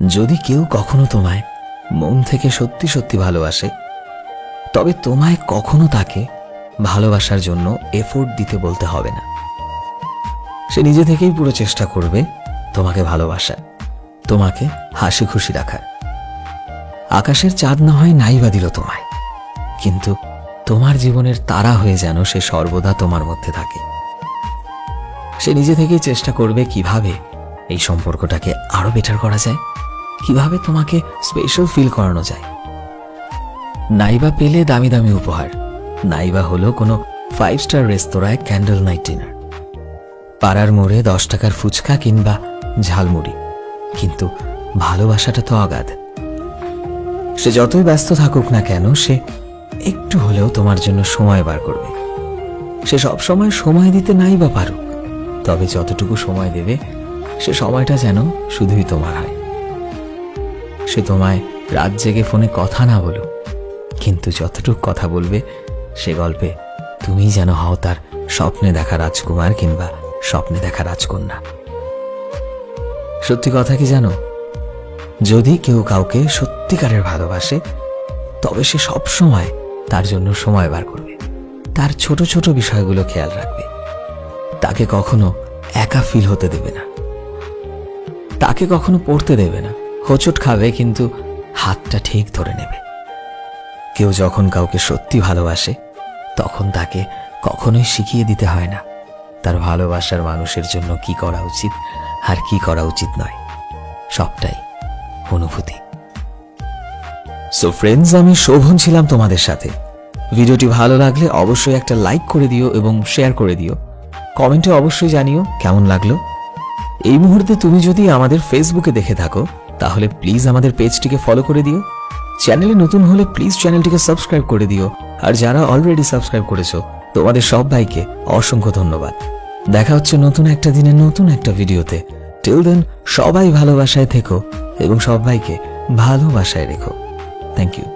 যদি কেউ কখনো তোমায় মন থেকে সত্যি সত্যি ভালোবাসে, তবে তোমায় কখনো তাকে ভালোবাসার জন্য এফোর্ট দিতে বলতে হবে না। সে নিজে থেকেই পুরো চেষ্টা করবে তোমাকে ভালোবাসার, তোমাকে হাসি খুশি রাখার। আকাশের চাঁদ না হয় নাই বা দিল তোমায়, কিন্তু তোমার জীবনের তারা হয়ে যেন সে সর্বদা তোমার মধ্যে থাকে। সে নিজে থেকেই চেষ্টা করবে কীভাবে এই সম্পর্কটাকে আরও বেটার করা যায়। কীভাবে তোমাকে স্পেশাল ফিল করানো যায়? নাইবা পেলে দামি দামি উপহার। নাইবা হলো কোনো ফাইভ স্টার রেস্তোরাঁয় ক্যান্ডেল নাইট ডিনার পাড়ার মোড়ে দশ টাকার ফুচকা কিংবা ঝালমুড়ি। কিন্তু ভালোবাসাটা তো অগাধ। সে যতই ব্যস্ত থাকুক না কেন, সে একটু হলেও তোমার জন্য সময় বার করবে। সে সব সময় সময় দিতে নাই বা পারুক। তবে যতটুকু সময় দেবে, সে সময়টা যেন শুধুই তোমার হয়। সে তোমায় রাত জেগে ফোনে কথা না বলো কিন্তু যতটুকু কথা বলবে, সে গল্পে তুমিই যেন হও তার স্বপ্নে দেখা রাজকুমার কিংবা স্বপ্নে দেখা রাজকন্যা। সত্যি কথা কি জানো? যদি কেউ কাউকে সত্যিকারের ভালোবাসে, তবে সে সব সময় তার জন্য সময় বার করবে। তার ছোট ছোট বিষয়গুলো খেয়াল রাখবে। তাকে কখনো একা ফিল হতে দেবে না। তাকে কখনো পড়তে দেবে না। হোঁচট খাবে, কিন্তু হাতটা ঠিক ধরে নেবে। কেউ যখন কাউকে সত্যি ভালোবাসে, তখন তাকে কখনোই শিখিয়ে দিতে হয় না। তার ভালোবাসার মানুষের জন্য কি করা উচিত আর কি করা উচিত নয়। সবটাই অনুভূতি। সো ফ্রেন্ডস আমি শোভন ছিলাম তোমাদের সাথে। ভিডিওটি ভালো লাগলে অবশ্যই একটা লাইক করে দিও এবং শেয়ার করে দিও। কমেন্টে অবশ্যই জানিও কেমন লাগল। এই মুহূর্তে তুমি যদি আমাদের ফেসবুকে দেখে থাকো, তাহলে প্লিজ আমাদের পেজটিকে ফলো করে দিও। চ্যানেলে নতুন হলে প্লিজ চ্যানেলটিকে সাবস্ক্রাইব করে দিও। আর যারা অলরেডি সাবস্ক্রাইব করেছ, তোমাদের সবাইকে অসংখ্য ধন্যবাদ। দেখা হচ্ছে নতুন একটা দিনে, নতুন একটা ভিডিওতে। টিল দেন সবাই ভালোবাসায় থেকো এবং সবাইকে ভালোবাসায় রেখো। Thank you